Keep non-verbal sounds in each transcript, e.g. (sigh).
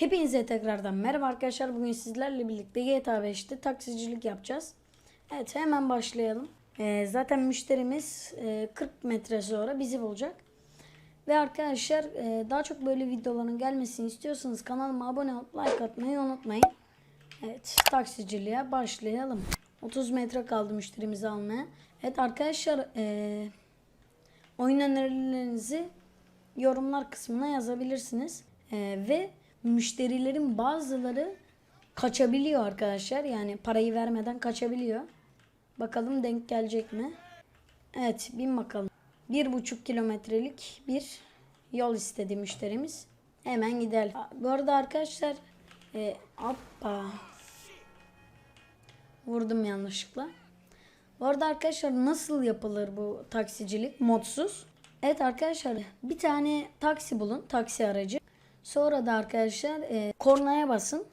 Hepinize tekrardan merhaba arkadaşlar. Bugün sizlerle birlikte GTA 5'te taksicilik yapacağız. Evet hemen başlayalım. Ee, zaten müşterimiz e, 40 metre sonra bizi bulacak. Ve arkadaşlar e, daha çok böyle videoların gelmesini istiyorsanız kanalıma abone olup like atmayı unutmayın. Evet taksiciliğe başlayalım. 30 metre kaldı müşterimizi almaya. Evet arkadaşlar e, oyun önerilerinizi yorumlar kısmına yazabilirsiniz. Ee, ve müşterilerin bazıları kaçabiliyor arkadaşlar. Yani parayı vermeden kaçabiliyor. Bakalım denk gelecek mi? Evet bin bakalım. Bir buçuk kilometrelik bir yol istedi müşterimiz. Hemen gidelim. Bu arada arkadaşlar e, hoppa. Vurdum yanlışlıkla. Bu arada arkadaşlar nasıl yapılır bu taksicilik modsuz? Evet arkadaşlar bir tane taksi bulun. Taksi aracı. Sonra da arkadaşlar e, kornaya basın.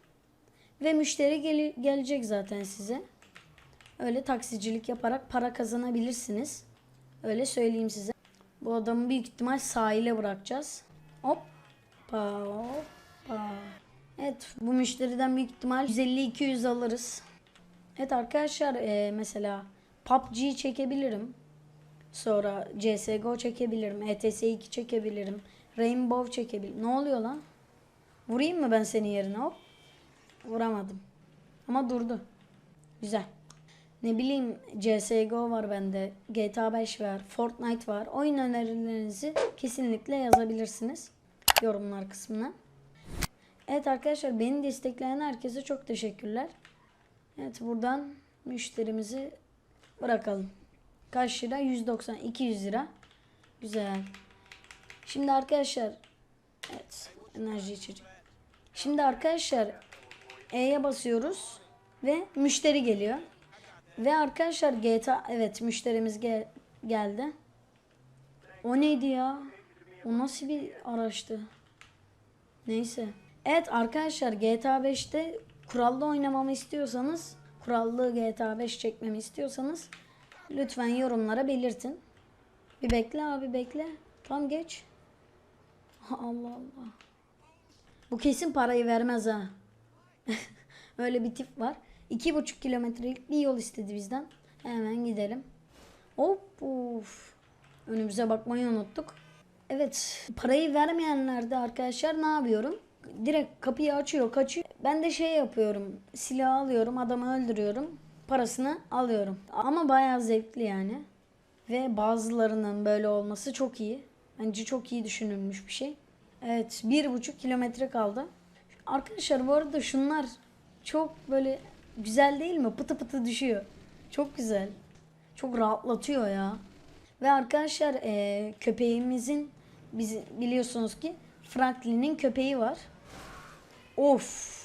Ve müşteri gel- gelecek zaten size. Öyle taksicilik yaparak para kazanabilirsiniz. Öyle söyleyeyim size. Bu adamı büyük ihtimal sahile bırakacağız. Hoppa hoppa. Evet bu müşteriden büyük ihtimal 150-200 alırız. Evet arkadaşlar e, mesela PUBG çekebilirim. Sonra CSGO çekebilirim. E ETS2 çekebilirim. Rainbow çekebilirim. Ne oluyor lan? Vurayım mı ben senin yerine hop? Vuramadım. Ama durdu. Güzel. Ne bileyim CSGO var bende. GTA 5 var. Fortnite var. Oyun önerilerinizi kesinlikle yazabilirsiniz. Yorumlar kısmına. Evet arkadaşlar beni destekleyen herkese çok teşekkürler. Evet buradan müşterimizi bırakalım. Kaç lira? 190, 200 lira. Güzel. Şimdi arkadaşlar evet enerji içecek. Şimdi arkadaşlar E'ye basıyoruz ve müşteri geliyor. Ve arkadaşlar GTA evet müşterimiz gel- geldi. O neydi ya? O nasıl bir araçtı? Neyse. Evet arkadaşlar GTA 5'te kurallı oynamamı istiyorsanız, kurallı GTA 5 çekmemi istiyorsanız lütfen yorumlara belirtin. Bir bekle abi bekle. Tam geç. Allah Allah. Bu kesin parayı vermez ha. (laughs) Öyle bir tip var. İki buçuk kilometrelik bir yol istedi bizden. Hemen gidelim. Hop uf. Önümüze bakmayı unuttuk. Evet parayı vermeyenlerde arkadaşlar ne yapıyorum? Direkt kapıyı açıyor kaçıyor. Ben de şey yapıyorum. Silah alıyorum adamı öldürüyorum. Parasını alıyorum. Ama bayağı zevkli yani. Ve bazılarının böyle olması çok iyi. Bence çok iyi düşünülmüş bir şey. Evet bir buçuk kilometre kaldı. Arkadaşlar bu arada şunlar çok böyle güzel değil mi? Pıtı pıtı düşüyor. Çok güzel. Çok rahatlatıyor ya. Ve arkadaşlar eee, köpeğimizin biz biliyorsunuz ki Franklin'in köpeği var. Of.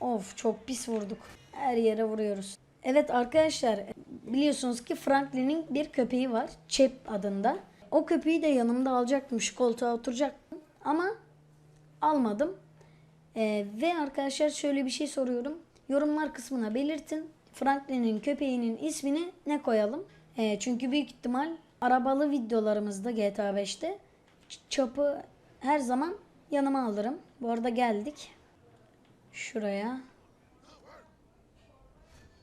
Of çok pis vurduk. Her yere vuruyoruz. Evet arkadaşlar biliyorsunuz ki Franklin'in bir köpeği var. Chep adında. O köpeği de yanımda alacaktım. Şu koltuğa oturacaktım. Ama almadım. Ee, ve arkadaşlar şöyle bir şey soruyorum. Yorumlar kısmına belirtin. Franklin'in köpeğinin ismini ne koyalım? Ee, çünkü büyük ihtimal arabalı videolarımızda GTA 5'te ç- çapı her zaman yanıma alırım. Bu arada geldik. Şuraya.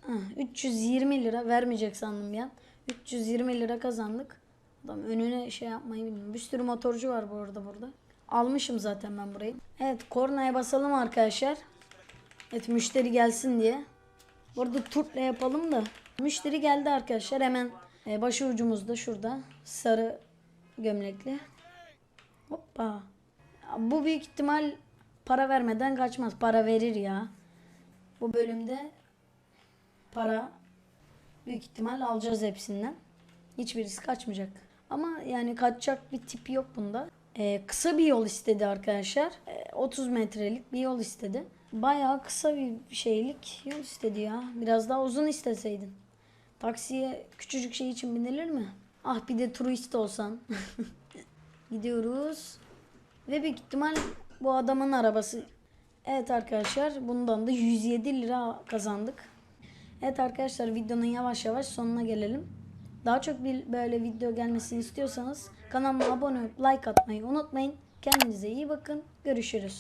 Ah, 320 lira vermeyecek sandım ya. 320 lira kazandık. Adam önüne şey yapmayı bilmiyor. Bir sürü motorcu var bu arada burada. Almışım zaten ben burayı. Evet kornaya basalım arkadaşlar. Evet müşteri gelsin diye. Burada turtle yapalım da. Müşteri geldi arkadaşlar. Hemen e, başı ucumuzda şurada. Sarı gömlekli. Hoppa. Bu büyük ihtimal para vermeden kaçmaz. Para verir ya. Bu bölümde para büyük ihtimal alacağız hepsinden. Hiçbirisi kaçmayacak. Ama yani kaçacak bir tip yok bunda. Ee, kısa bir yol istedi arkadaşlar. Ee, 30 metrelik bir yol istedi. Bayağı kısa bir şeylik yol istedi ya. Biraz daha uzun isteseydin. Taksiye küçücük şey için binilir mi? Ah bir de turist olsan. (laughs) Gidiyoruz. Ve büyük ihtimal bu adamın arabası. Evet arkadaşlar bundan da 107 lira kazandık. Evet arkadaşlar videonun yavaş yavaş sonuna gelelim. Daha çok bir böyle video gelmesini istiyorsanız kanalıma abone olup like atmayı unutmayın. Kendinize iyi bakın. Görüşürüz.